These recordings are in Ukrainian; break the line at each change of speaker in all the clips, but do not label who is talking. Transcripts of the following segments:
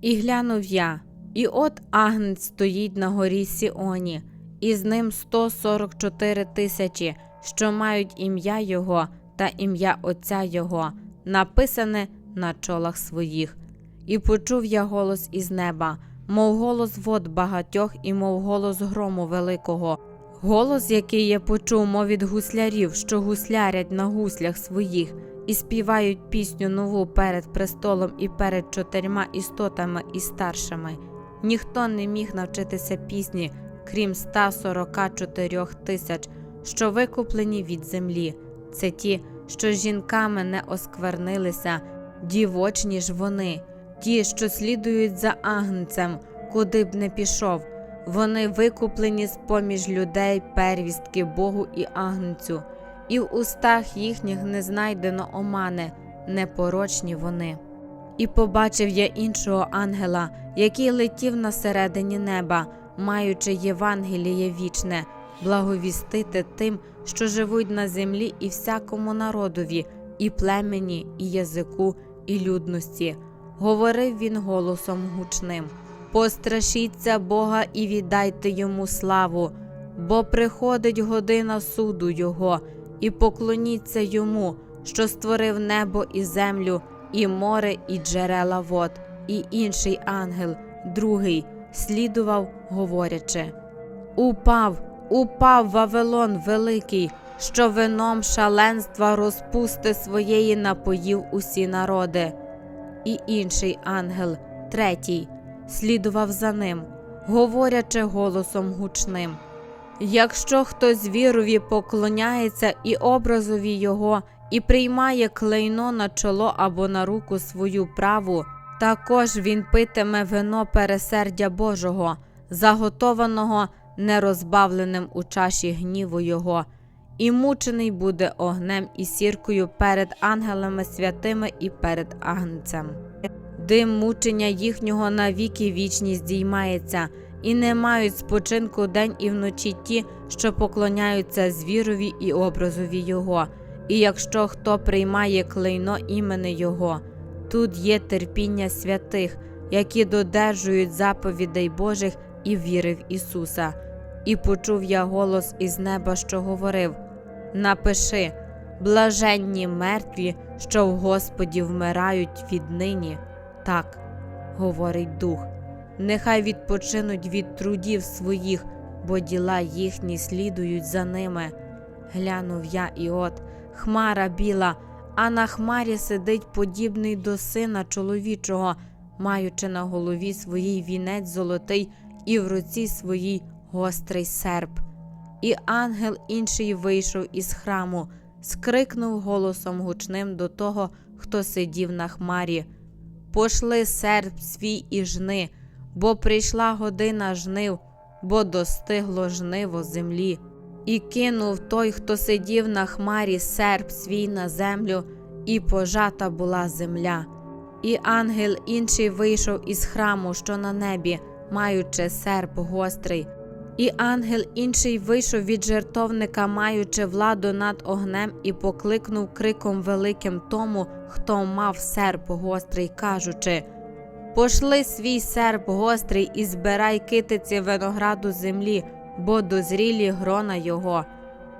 І глянув я, і от агнець стоїть на горі Сіоні, і з ним 144 тисячі, що мають ім'я Його та ім'я Отця Його, написане на чолах своїх. І почув я голос із неба, мов голос вод багатьох, і мов голос грому великого. Голос, який я почув, мов від гуслярів, що гуслярять на гуслях своїх, і співають пісню нову перед престолом і перед чотирма істотами і старшими. Ніхто не міг навчитися пісні, крім 144 тисяч, що викуплені від землі. Це ті, що жінками не осквернилися, дівочні ж вони, ті, що слідують за агнцем, куди б не пішов. Вони викуплені з поміж людей первістки Богу і агнцю, і в устах їхніх не знайдено омани, непорочні вони. І побачив я іншого ангела, який летів на середині неба, маючи Євангеліє вічне, благовістити тим, що живуть на землі, і всякому народові, і племені, і язику, і людності. Говорив він голосом гучним. Пострашіться Бога і віддайте йому славу, бо приходить година суду Його, і поклоніться йому, що створив небо і землю, і море, і джерела вод, і інший ангел, другий, слідував, говорячи: Упав, упав Вавилон великий, що вином шаленства розпусти своєї напоїв усі народи. І інший ангел, третій, слідував за ним, говорячи голосом гучним. Якщо хтось вірові поклоняється і образові його, і приймає клейно на чоло або на руку свою праву, також він питиме вино пересердя Божого, заготованого нерозбавленим у чаші гніву Його, і мучений буде огнем і сіркою перед ангелами святими і перед агнцем. Дим мучення їхнього навіки вічні здіймається, і не мають спочинку день і вночі ті, що поклоняються звірові і образові Його. І якщо хто приймає клейно імени Його, тут є терпіння святих, які додержують заповідей Божих і віри в Ісуса. І почув я голос із неба, що говорив: Напиши, блаженні мертві, що в Господі вмирають віднині. Так, говорить Дух, нехай відпочинуть від трудів своїх, бо діла їхні слідують за ними. Глянув я і от хмара біла, а на хмарі сидить подібний до сина чоловічого, маючи на голові своїй вінець золотий і в руці своїй гострий серп. І ангел інший вийшов із храму, скрикнув голосом гучним до того, хто сидів на хмарі. Пошли серп свій і жни, бо прийшла година жнив, бо достигло жниво землі. І кинув той, хто сидів на хмарі, серп свій на землю, і пожата була земля. І ангел інший вийшов із храму, що на небі, маючи серп гострий. І ангел інший вийшов від жертовника, маючи владу над огнем, і покликнув криком великим тому, хто мав серп гострий, кажучи: Пошли свій серп гострий і збирай китиці винограду землі, бо дозрілі грона його.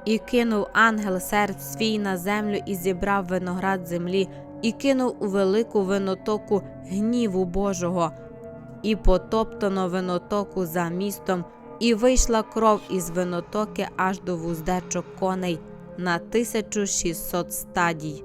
І кинув ангел серп свій на землю і зібрав виноград землі, і кинув у велику винотоку гніву Божого, і потоптано винотоку за містом і вийшла кров із винотоки аж до вуздечок коней на 1600 стадій.